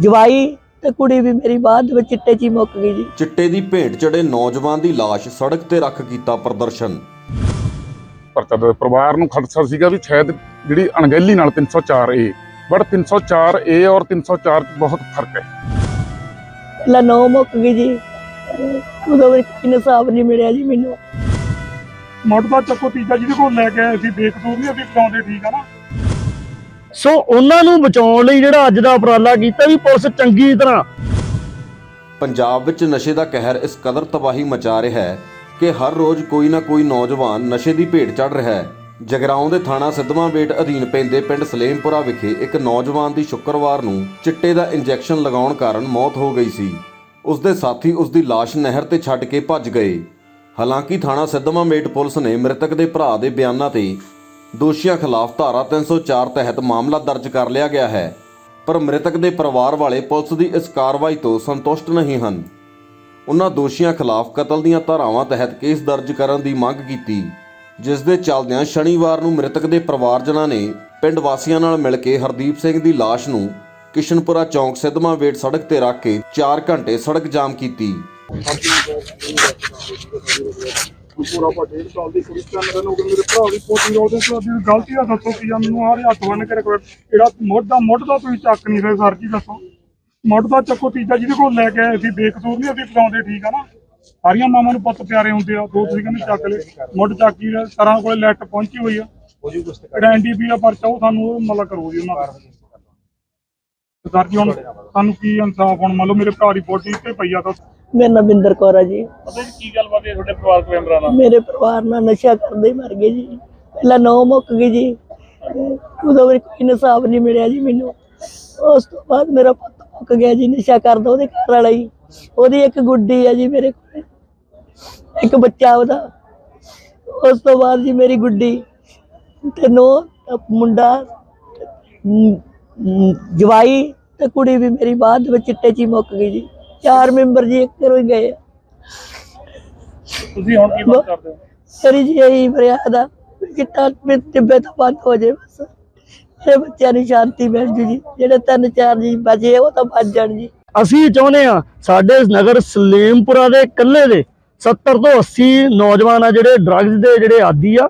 ਜਵਾਈ ਤੇ ਕੁੜੀ ਵੀ ਮੇਰੀ ਬਾਅਦ ਵਿੱਚ ਚਿੱਟੇ 'ਚ ਹੀ ਮੁੱਕ ਗਈ ਜੀ। ਚਿੱਟੇ ਦੀ ਭੇਟ ਚੜੇ ਨੌਜਵਾਨ ਦੀ ਲਾਸ਼ ਸੜਕ ਤੇ ਰੱਖ ਕੀਤਾ ਪ੍ਰਦਰਸ਼ਨ। ਪਰਚਾ ਦੇ ਪਰਿਵਾਰ ਨੂੰ ਖਦਸ਼ਾ ਸੀਗਾ ਵੀ ਸ਼ਾਇਦ ਜਿਹੜੀ ਅਣਗਹਿਲੀ ਨਾਲ 304 ਏ ਬਟ 304 ਏ ਔਰ 304 ਚ ਬਹੁਤ ਫ਼ਰਕ ਹੈ। ਪਹਿਲਾਂ ਨੌ ਮੁੱਕ ਗਈ ਜੀ ਉਦੋਂ ਵੀ ਕੋਈ ਇਨਸਾਫ ਨਹੀਂ ਮਿਲਿਆ ਜੀ ਮੈਨੂੰ। ਮੁੱਢ ਦਾ ਚੱਕੋ ਤੀਜਾ ਜਿਹਦੇ ਕੋਲ ਲੈ ਕੇ ਆਏ ਸੀ ਦੂਰ ਨਹੀਂ ਅਸੀਂ ਬਚਾਉਂਦੇ ਠੀਕ ਆ ਨਾ। ਸੋ ਉਹਨਾਂ ਨੂੰ ਬਚਾਉਣ ਲਈ ਜਿਹੜਾ ਅੱਜ ਦਾ ਉਪਰਾਲਾ ਕੀਤਾ ਵੀ ਪੁਲਿਸ ਚੰਗੀ ਤਰ੍ਹਾਂ ਪੰਜਾਬ ਵਿੱਚ ਨਸ਼ੇ ਦਾ ਕਹਿਰ ਇਸ ਕਦਰ ਤਬਾਹੀ ਮਚਾ ਰਿਹਾ ਹੈ ਕਿ ਹਰ ਰੋਜ਼ ਕੋਈ ਨਾ ਕੋਈ ਨੌਜਵਾਨ ਨਸ਼ੇ ਦੀ ਭੇਟ ਚੜ ਰਿਹਾ ਹੈ। ਜਗਰਾਉਂ ਦੇ ਥਾਣਾ ਸਿੱਧਵਾਂ ਬੇਟ ਅਧੀਨ ਪੈਂਦੇ ਪਿੰਡ ਸਲੇਮਪੁਰਾ ਵਿਖੇ ਇੱਕ ਨੌਜਵਾਨ ਦੀ ਸ਼ੁੱਕਰਵਾਰ ਨੂੰ ਚਿੱਟੇ ਦਾ ਇੰਜੈਕਸ਼ਨ ਲਗਾਉਣ ਕਾਰਨ ਮੌਤ ਹੋ ਗਈ ਸੀ। ਉਸ ਦੇ ਸਾਥੀ ਉਸ ਦੀ ਲਾਸ਼ ਨਹਿਰ ਤੇ ਛੱਡ ਕੇ ਭੱਜ ਗਏ। ਹਾਲਾਂਕਿ ਥਾਣਾ ਸਿੱਧਵਾਂ ਬੇਟ ਪੁਲਿਸ ਨੇ ਮ੍ਰਿਤਕ ਦੇ ਭਰਾ ਦੇ ਬਿਆਨਾਂ ਤੇ ਦੋਸ਼ੀਆਂ ਖਿਲਾਫ ਧਾਰਾ 304 ਤਹਿਤ ਮਾਮਲਾ ਦਰਜ ਕਰ ਲਿਆ ਗਿਆ ਹੈ, ਪਰ ਮ੍ਰਿਤਕ ਦੇ ਪਰਿਵਾਰ ਵਾਲੇ ਪੁਲਿਸ ਦੀ ਇਸ ਕਾਰਵਾਈ ਤੋਂ ਸੰਤੁਸ਼ਟ ਨਹੀਂ ਹਨ। ਉਹਨਾਂ ਦੋਸ਼ੀਆਂ ਖਿਲਾਫ ਕਤਲ ਦੀਆਂ ਧਾਰਾਵਾਂ ਤਹਿਤ ਕੇਸ ਦਰਜ ਕਰਨ ਦੀ ਮੰਗ ਕੀਤੀ, ਜਿਸ ਦੇ ਚੱਲਦਿਆਂ ਸ਼ਨੀਵਾਰ ਨੂੰ ਮ੍ਰਿਤਕ ਦੇ ਪਰਿਵਾਰਜਨਾਂ ਨੇ ਪਿੰਡ ਵਾਸੀਆਂ ਨਾਲ ਮਿਲ ਕੇ ਹਰਦੀਪ ਸਿੰਘ ਦੀ ਲਾਸ਼ ਨੂੰ ਕਿਸ਼ਨਪੁਰਾ ਚੌਂਕ ਸਿੱਧਵਾਂ ਵੇਟ ਸੜਕ ਤੇ ਰੱਖ ਕੇ 4 ਘੰਟੇ ਸੜਕ ਜਾਮ ਕੀਤੀ। ਪੂਰਾ ਆਪਾਂ ਡੇਢ ਸਾਲ ਦੀ ਕੁੜੀ ਚੰਨ ਦਿਨ ਹੋ ਮੇਰੇ ਭਰਾ ਦੀ ਪੋਤੀ ਦਾ ਉਹਦੇ ਤੋਂ ਗਲਤੀ ਦਾ ਦੱਸੋ ਕੀ ਆ ਮੈਨੂੰ ਹੱਥ ਬੰਨ ਕੇ ਰਿਕਵੈਸਟ ਜਿਹੜਾ ਮੁੱਢ ਦਾ ਮੁੱਢ ਦਾ ਤੁਸੀਂ ਚੱਕ ਨਹੀਂ ਰਹੇ ਸਰ ਜੀ ਦੱਸੋ ਮੁੱਢ ਦਾ ਚੱਕੋ ਤੀਜਾ ਜਿਹਦੇ ਕੋਲ ਲੈ ਕੇ ਆਏ ਸੀ ਦੇਖ ਨਹੀਂ ਅਸੀਂ ਬਚਾਉਂਦੇ ਠੀਕ ਆ ਨਾ ਸਾਰੀਆਂ ਮਾਵਾਂ ਨੂੰ ਪੁੱਤ ਪਿਆਰੇ ਹੁੰਦੇ ਆ ਦੋ ਤੁਸੀਂ ਕਹਿੰਦੇ ਚੱਕ ਲੈ ਮੁੱਢ ਚੱਕ ਹੀ ਸਰਾਂ ਕੋਲੇ ਲੈਟ ਪਹੁੰਚੀ ਹੋਈ ਆ ਜਿਹੜਾ ਐਨਡੀਪੀ ਦਾ ਪਰਚਾ ਉਹ ਸਾਨੂੰ ਉਹ ਮਤਲਬ ਕਰੋ ਜੀ ਉਹਨਾਂ ਦਾ ਸਰ ਜੀ ਹੁਣ ਸਾਨੂੰ ਕੀ ਇਨਸਾਫ ਹੁਣ ਮੰਨ ਲਓ ਮੇਰੇ ਭਰਾ ਦੀ ਬੋਡੀ ਤੇ ਪਈ ਆ ਤਾਂ ਮੇਰਾ ਨਾਮ ਬਿੰਦਰ ਕੌਰ ਆ ਜੀ। ਪਤਾ ਜੀ ਕੀ ਗੱਲਬਾਤ ਹੈ ਤੁਹਾਡੇ ਪਰਿਵਾਰਕ ਮੈਂਬਰਾਂ ਨਾਲ? ਮੇਰੇ ਪਰਿਵਾਰ ਨਾਲ ਨਸ਼ਾ ਕਰਦੇ ਹੀ ਮਰ ਗਏ ਜੀ। ਪਹਿਲਾਂ ਨੌ ਮੁੱਕ ਗਈ ਜੀ। ਉਦੋਂ ਵੀ ਕੋਈ ਇਨਸਾਫ ਨਹੀਂ ਮਿਲਿਆ ਜੀ ਮੈਨੂੰ। ਉਸ ਤੋਂ ਬਾਅਦ ਮੇਰਾ ਪੁੱਤ ਮੁੱਕ ਗਿਆ ਜੀ ਨਸ਼ਾ ਕਰਦਾ ਉਹਦੇ ਘਰ ਵਾਲਾ ਹੀ ਉਹਦੀ ਇੱਕ ਗੁੱਡੀ ਆ ਜੀ ਮੇਰੇ ਕੋਲ। ਇੱਕ ਬੱਚਾ ਉਹਦਾ। ਉਸ ਤੋਂ ਬਾਅਦ ਜੀ ਮੇਰੀ ਗੁੱਡੀ ਤੇ ਨੋ ਮੁੰਡਾ ਜਵਾਈ ਤੇ ਕੁੜੀ ਵੀ ਮੇਰੀ ਬਾਅਦ ਵਿੱਚ ਚਿੱਟੇ 'ਚ ਮੁੱਕ ਗਈ ਜੀ। ਚਾਰ ਮੈਂਬਰ ਜੀ ਇੱਕ ਰੋਈ ਗਏ ਆ। ਤੁਸੀਂ ਹੁਣ ਕੀ ਮੰਗ ਕਰਦੇ ਹੋ? ਸਰੀ ਜੀ ਇਹੀ ਮਰਿਆਦਾ ਕਿਤਾ ਟਿੱਬੇ ਤੋਂ ਬੰਦ ਹੋ ਜੇ ਬਸ। ਇਹ ਬੱਚਿਆਂ ਨੂੰ ਸ਼ਾਂਤੀ ਮਿਲ ਜੂ ਜੀ। ਜਿਹੜੇ ਤਿੰਨ ਚਾਰ ਜੀ ਬਚੇ ਉਹ ਤਾਂ ਬਚ ਜਾਣ ਜੀ। ਅਸੀਂ ਚਾਹੁੰਦੇ ਆ ਸਾਡੇ ਨਗਰ ਸਲੀਮਪੁਰਾ ਦੇ ਇਕੱਲੇ ਦੇ 70 ਤੋਂ 80 ਨੌਜਵਾਨ ਆ ਜਿਹੜੇ ਡਰੱਗਸ ਦੇ ਜਿਹੜੇ ਆਦੀ ਆ।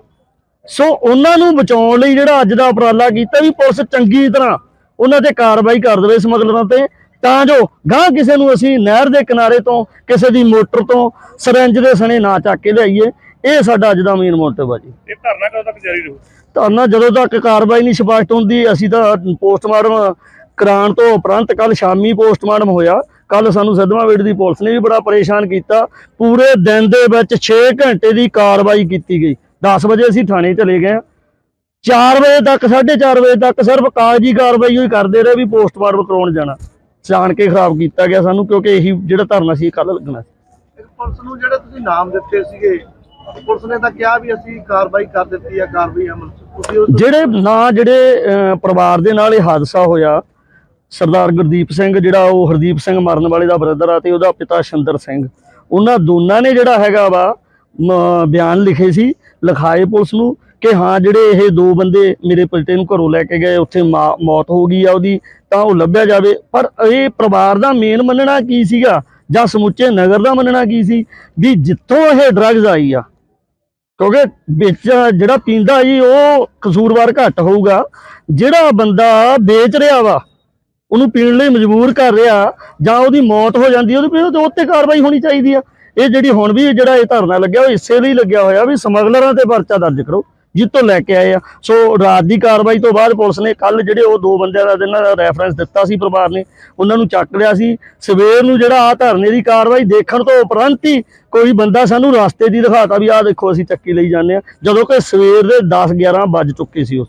ਸੋ ਉਹਨਾਂ ਨੂੰ ਬਚਾਉਣ ਲਈ ਜਿਹੜਾ ਅੱਜ ਦਾ ਉਪਰਾਲਾ ਕੀਤਾ ਵੀ ਪੁਲਿਸ ਚੰਗੀ ਤਰ੍ਹਾਂ ਉਹਨਾਂ ਤੇ ਕਾਰਵਾਈ ਕਰ ਦੇਵੇ ਸਮਗਲਰਾਂ ਤੇ। ਤਾਂ ਜੋ ਗਾਂ ਕਿਸੇ ਨੂੰ ਅਸੀਂ ਨਹਿਰ ਦੇ ਕਿਨਾਰੇ ਤੋਂ ਕਿਸੇ ਦੀ ਮੋਟਰ ਤੋਂ ਸਰੰਜ ਦੇ ਸਣੇ ਨਾ ਚੱਕ ਕੇ ਲਿਆਈਏ। ਇਹ ਸਾਡਾ ਅੱਜ ਦਾ ਮੇਨ ਮੋਟਿਵ ਆ ਜੀ। ਇਹ ਧਰਨਾ ਕਦੋਂ ਤੱਕ ਜਾਰੀ ਰਹੂ? ਧਰਨਾ ਜਦੋਂ ਤੱਕ ਕਾਰਵਾਈ ਨਹੀਂ ਸਪਸ਼ਟ ਹੁੰਦੀ ਅਸੀਂ ਤਾਂ ਪੋਸਟਮਾਰਟਮ ਕਰਾਉਣ ਤੋਂ ਉਪਰੰਤ ਕੱਲ ਸ਼ਾਮੀ ਪੋਸਟਮਾਰਟਮ ਹੋਇਆ। ਕੱਲ ਸਾਨੂੰ ਸਿੱਧਵਾਂ ਦੀ ਪੁਲਿਸ ਨੇ ਵੀ ਬੜਾ ਪਰੇਸ਼ਾਨ ਕੀਤਾ। ਪੂਰੇ ਦਿਨ ਦੇ ਵਿੱਚ 6 ਘੰਟੇ ਦੀ ਕਾਰਵਾਈ ਕੀਤੀ ਗਈ। 10 ਵਜੇ ਅਸੀਂ ਥਾਣੇ ਚਲੇ ਗਏ 4 ਵਜੇ ਤੱਕ 4:30 ਵਜੇ ਤੱਕ ਸਿਰਫ ਕਾਗਜ਼ੀ ਕਾਰਵਾਈ ਹੋਈ ਕਰਦੇ ਰਹੇ ਵੀ ਪੋਸਟਮਾਰਟਮ ਕਰਾਉਣ ਜਾਣਾ। ਜਾਣ ਕੇ ਖਰਾਬ ਕੀਤਾ ਗਿਆ ਸਾਨੂੰ ਕਿਉਂਕਿ ਇਹੀ ਜਿਹੜਾ ਧਰਨਾ ਸੀ ਕੱਲ ਲੱਗਣਾ ਸੀ। ਪੁਲਿਸ ਨੂੰ ਜਿਹੜੇ ਤੁਸੀਂ ਨਾਮ ਦਿੱਤੇ ਸੀਗੇ ਪੁਲਿਸ ਨੇ ਤਾਂ ਕਿਹਾ ਵੀ ਅਸੀਂ ਕਾਰਵਾਈ ਕਰ ਦਿੱਤੀ ਹੈ ਕਾਰਵਾਈ ਅਮਲ ਜਿਹੜੇ ਨਾ ਜਿਹੜੇ ਪਰਿਵਾਰ ਦੇ ਨਾਲ ਇਹ ਹਾਦਸਾ ਹੋਇਆ ਸਰਦਾਰ ਗੁਰਦੀਪ ਸਿੰਘ ਜਿਹੜਾ ਉਹ ਹਰਦੀਪ ਸਿੰਘ ਮਰਨ ਵਾਲੇ ਦਾ ਬ੍ਰਦਰ ਆ ਤੇ ਉਹਦਾ ਪਿਤਾ ਸ਼ਿੰਦਰ ਸਿੰਘ। ਉਹਨਾਂ ਦੋਨਾਂ ਨੇ ਜਿਹੜਾ ਹੈਗਾ ਵਾ ਬਿਆਨ ਲਿਖੇ ਸੀ ਲਿਖਾਏ ਪੁਲਿਸ ਨੂੰ। ਕਿ ਹਾਂ, ਜਿਹੜੇ ਇਹ ਦੋ ਬੰਦੇ ਮੇਰੇ ਪਿਲਟੇ ਨੂੰ ਘਰੋਂ ਲੈ ਕੇ ਗਏ, ਉੱਥੇ ਮਾ- ਮੌਤ ਹੋ ਗਈ ਆ ਉਹਦੀ, ਤਾਂ ਉਹ ਲੱਭਿਆ ਜਾਵੇ। ਪਰ ਇਹ ਪਰਿਵਾਰ ਦਾ ਮੇਨ ਮੰਨਣਾ ਕੀ ਸੀਗਾ? ਜਾਂ ਸਮੁੱਚੇ ਨਗਰ ਦਾ ਮੰਨਣਾ ਕੀ ਸੀ? ਵੀ ਜਿੱਥੋਂ ਇਹ ਡਰੱਗਸ ਆਈ ਆ, ਕਿਉਂਕਿ ਵਿੱਚ ਜਿਹੜਾ ਪੀਂਦਾ ਜੀ ਉਹ ਕਸੂਰਵਾਰ ਘੱਟ ਹੋਊਗਾ। ਜਿਹੜਾ ਬੰਦਾ ਵੇਚ ਰਿਹਾ ਵਾ, ਉਹਨੂੰ ਪੀਣ ਲਈ ਮਜਬੂਰ ਕਰ ਰਿਹਾ, ਜਾਂ ਉਹਦੀ ਮੌਤ ਹੋ ਜਾਂਦੀ ਹੈ ਉਹਦੇ ਤੇ ਉੱਤੇ ਕਾਰਵਾਈ ਹੋਣੀ ਚਾਹੀਦੀ ਆ। ਇਹ ਜਿਹੜੀ ਹੁਣ ਵੀ ਜਿਹੜਾ ਇਹ ਧਰਨਾ ਲੱਗਿਆ, ਉਹ ਇਸੇ ਲਈ ਲੱਗਿਆ ਹੋਇਆ ਵੀ ਸਮਗਲਰਾਂ ਤੇ ਪਰਚਾ ਦਰਜ ਕਰੋ। ਜਿੱਤੋਂ ਲੈ ਕੇ ਆਏ ਆ। ਸੋ ਰਾਤ ਦੀ ਕਾਰਵਾਈ ਤੋਂ ਬਾਅਦ ਪੁਲਿਸ ਨੇ ਕੱਲ ਜਿਹੜੇ ਉਹ ਦੋ ਬੰਦਿਆਂ ਦਾ ਜਿਨ੍ਹਾਂ ਦਾ ਰੈਫਰੈਂਸ ਦਿੱਤਾ ਸੀ ਪਰਿਵਾਰ ਨੇ, ਉਹਨਾਂ ਨੂੰ ਚੱਕ ਲਿਆ ਸੀ। ਸਵੇਰ ਨੂੰ ਜਿਹੜਾ ਆ ਧਰਨੇ ਦੀ ਕਾਰਵਾਈ ਦੇਖਣ ਤੋਂ ਉਪਰੰਤ ਹੀ ਕੋਈ ਬੰਦਾ ਸਾਨੂੰ ਰਸਤੇ ਦੀ ਦਿਖਾਤਾ ਵੀ ਆਹ ਦੇਖੋ, ਅਸੀਂ ਚੱਕੀ ਲਈ ਜਾਂਦੇ ਆ। ਜਦੋਂ ਕਿ ਸਵੇਰ ਦੇ 10 11 ਵੱਜ ਚੁੱਕੇ ਸੀ ਉਸ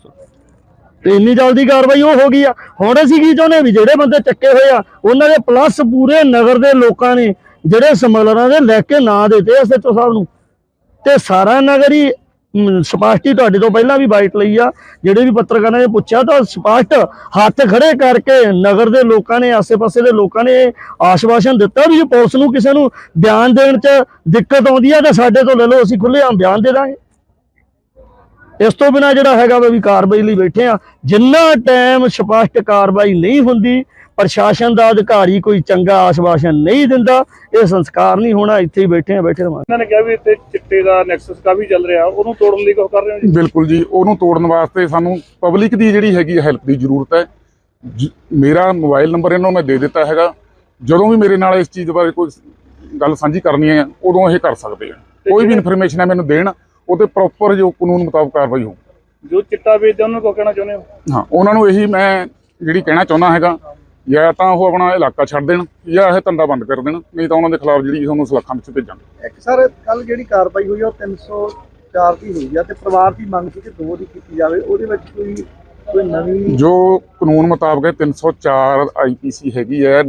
ਤੇ ਇੰਨੀ ਜਲਦੀ ਕਾਰਵਾਈ ਉਹ ਹੋ ਗਈ ਆ। ਹੁਣ ਅਸੀਂ ਕੀ ਚਾਹੁੰਦੇ ਵੀ ਜਿਹੜੇ ਬੰਦੇ ਚੱਕੇ ਹੋਏ ਆ, ਉਹਨਾਂ ਦੇ ਪਲੱਸ ਪੂਰੇ ਨਗਰ ਦੇ ਲੋਕਾਂ ਨੇ ਜਿਹੜੇ ਸਮਗਲਰਾਂ ਦੇ ਲੈ ਕੇ ਨਾਂ ਦਿੱਤੇ ਐਸਐਚਓ ਸਾਹਿਬ ਨੂੰ। ਤੇ ਸਾਰਾ ਨਗਰ ਹੀ ਸਪਸ਼ਟ ਤੁਹਾਡੇ ਤੋਂ ਪਹਿਲਾਂ ਵੀ ਬਾਈਟ ਲਈ ਆ। ਜਿਹੜੇ ਵੀ ਪੱਤਰਕਾਰਾਂ ਨੇ ਪੁੱਛਿਆ ਤਾਂ ਸਪਸ਼ਟ ਹੱਥ ਖੜੇ ਕਰਕੇ ਨਗਰ ਦੇ ਲੋਕਾਂ ਨੇ, ਆਸੇ-ਪਾਸੇ ਦੇ ਲੋਕਾਂ ਨੇ ਆਸ਼ਵਾਸਨ ਦਿੱਤਾ ਵੀ ਜੇ ਪੁਲਿਸ ਨੂੰ ਕਿਸੇ ਨੂੰ ਬਿਆਨ ਦੇਣ 'ਚ ਦਿੱਕਤ ਆਉਂਦੀ ਆ ਤਾਂ ਸਾਡੇ ਤੋਂ ਲੈ ਲਓ, ਅਸੀਂ ਖੁੱਲ੍ਹੇਆਮ ਬਿਆਨ ਦੇ ਦਾਂਗੇ। ਇਸ ਤੋਂ ਬਿਨਾ ਜਿਹੜਾ ਹੈਗਾ ਵਾ ਵੀ ਕਾਰਵਾਈ ਲਈ ਬੈਠੇ ਆ। ਜਿੰਨਾ ਟਾਈਮ ਸਪਸ਼ਟ ਕਾਰਵਾਈ ਨਹੀਂ ਹੁੰਦੀ ਪ੍ਰਸ਼ਾਸਨ ਦਾ ਅਧਿਕਾਰੀ ਕੋਈ ਚੰਗਾ ਆਸ਼ਵਾਸਨ ਨਹੀਂ ਦਿੰਦਾ ਇਹ ਸੰਸਕਾਰ ਨਹੀਂ ਹੋਣਾ ਇੱਥੇ ਹੀ ਬੈਠੇ ਆ ਬੈਠੇ ਰਵਾਂਗੇ। ਇਹਨਾਂ ਨੇ ਕਿਹਾ ਵੀ ਇੱਥੇ ਚਿੱਟੇ ਦਾ ਨੈਕਸਸ ਕਾਫੀ ਚੱਲ ਰਿਹਾ ਉਹਨੂੰ ਤੋੜਨ ਲਈ ਕੁਝ ਕਰ ਰਹੇ ਹੋ ਜੀ? ਬਿਲਕੁਲ ਜੀ ਉਹਨੂੰ ਤੋੜਨ ਵਾਸਤੇ ਸਾਨੂੰ ਪਬਲਿਕ ਦੀ ਜਿਹੜੀ ਹੈਗੀ ਹੈਲਪ ਦੀ ਜ਼ਰੂਰਤ ਹੈ। ਮੇਰਾ ਮੋਬਾਈਲ ਨੰਬਰ ਇਹਨਾਂ ਨੂੰ ਮੈਂ ਦੇ ਦਿੱਤਾ ਹੈਗਾ। ਜਦੋਂ ਵੀ ਮੇਰੇ ਨਾਲ ਇਸ ਚੀਜ਼ ਬਾਰੇ ਕੋਈ ਗੱਲ ਸਾਂਝੀ ਕਰਨੀ ਹੈ ਉਦੋਂ ਇਹ ਕਰ ਸਕਦੇ ਆ। ਕੋਈ ਵੀ ਇਨਫੋਰਮੇਸ਼ਨ ਹੈ ਮੈਨੂੰ ਦੇਣ ਉਹਤੇ ਪ੍ਰੋਪਰ ਜੋ ਕਾਨੂੰਨ ਮੁਤਾਬਕ ਕਾਰਵਾਈ ਹੋਊ। ਜੋ ਚਿੱਟਾ ਵੇਚਦੇ ਉਹਨਾਂ ਨੂੰ ਕੋ ਕਹਿਣਾ ਚਾਹੁੰਦੇ ਹੋ? ਹਾਂ ਉਹਨਾਂ ਨੂੰ ਇਹੀ ਮੈਂ ਜਿਹੜੀ ਕਹਿਣਾ ਚਾਹੁੰਦਾ ਹੈਗਾ ਜਾਂ ਤਾਂ ਉਹ ਆਪਣਾ ਇਲਾਕਾ ਛੱਡ ਦੇਣ ਜਾਂ ਇਹ ਧੰਦਾ ਬੰਦ ਕਰ ਦੇਣ ਨਹੀਂ ਤਾਂ ਉਹਨਾਂ ਦੇ ਖਿਲਾਫ ਜਿਹੜੀ ਤੁਹਾਨੂੰ ਸਲਾਖਾਂ ਵਿੱਚ ਭੇਜਾਂਗੇ। ਇੱਕ ਸਰ ਕੱਲ ਜਿਹੜੀ ਕਾਰਵਾਈ ਹੋਈ ਆ ਉਹ 304 ਦੀ ਹੋਈ ਆ ਤੇ ਪਰਿਵਾਰ ਦੀ ਮੰਗ ਸੀ ਕਿ ਦੋ ਦੀ ਕੀਤੀ ਜਾਵੇ ਉਹਦੇ ਵਿੱਚ ਕੋਈ ਕੋਈ ਨਵੀਂ ਜੋ ਕਾਨੂੰਨ ਮੁਤਾਬਕ ਹੈ 304 ਆਈਪੀਸੀ ਹੈਗੀ ਹੈ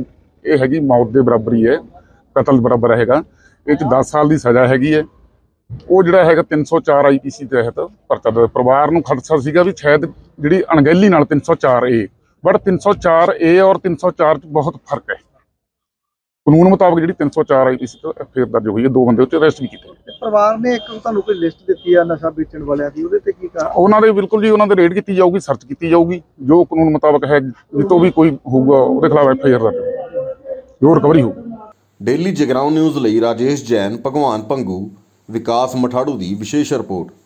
ਇਹ ਹੈਗੀ ਮੌਤ ਦੇ ਬਰਾਬਰ ਹੀ ਹੈ ਕਤਲ ਬਰਾਬਰ ਹੈਗਾ ਇਹ ਚ 10 ਸਾਲ ਦੀ ਸਜ਼ਾ ਹੈਗੀ ਹੈ। ਉਹ ਜਿਹੜਾ ਹੈਗਾ 304 ਆਈਪੀਸੀ ਤਹਿਤ ਪਰਚਾ ਪਰਿਵਾਰ ਨੂੰ ਖਦਸ਼ਾ ਸੀਗਾ ਵੀ ਸ਼ਾਇਦ ਜਿਹੜੀ ਅਣਗਹਿਲੀ ਨਾਲ 304 ਏ ਬਟ 304 ਏ ਔਰ 304 ਚ ਬਹੁਤ ਫ਼ਰਕ ਹੈ। ਕਾਨੂੰਨ ਮੁਤਾਬਕ ਜਿਹੜੀ 304 ਆਈਪੀਸੀ ਤੋਂ ਐਫਆਈਆਰ ਦਰਜ ਹੋਈ ਹੈ। ਦੋ ਬੰਦੇ ਉੱਤੇ ਅਰੈਸਟ ਵੀ ਕੀਤੇ ਪਰਿਵਾਰ ਨੇ ਇੱਕ ਤੁਹਾਨੂੰ ਕੋਈ ਲਿਸਟ ਦਿੱਤੀ ਆ ਨਸ਼ਾ ਵੇਚਣ ਵਾਲਿਆਂ ਦੀ? ਉਹਦੇ ਤੇ ਕੀ ਕਰ ਉਹਨਾਂ ਦੇ ਬਿਲਕੁਲ ਜੀ ਉਹਨਾਂ ਦੇ ਰੇਡ ਕੀਤੀ ਜਾਊਗੀ ਸਰਚ ਕੀਤੀ ਜਾਊਗੀ। ਜੋ ਕਾਨੂੰਨ ਮੁਤਾਬਕ ਹੈ ਜਿੱਤੋਂ ਵੀ ਕੋਈ ਹੋਊਗਾ ਉਹਦੇ ਖਿਲਾਫ ਐਫਆਈਆਰ ਦਰਜ ਜੋ ਰਿਕਵਰੀ ਹੋਊਗੀ। ਡੇਲੀ ਜਗਰਾਉਂ ਨਿਊਜ਼ ਲਈ ਰਾਜੇਸ਼ ਜੈਨ ਭਗਵਾਨ ਭੰਗੂ ਵਿਕਾਸ ਮਠਾੜੂ ਦੀ ਵਿਸ਼ੇਸ਼ ਰਿਪੋਰਟ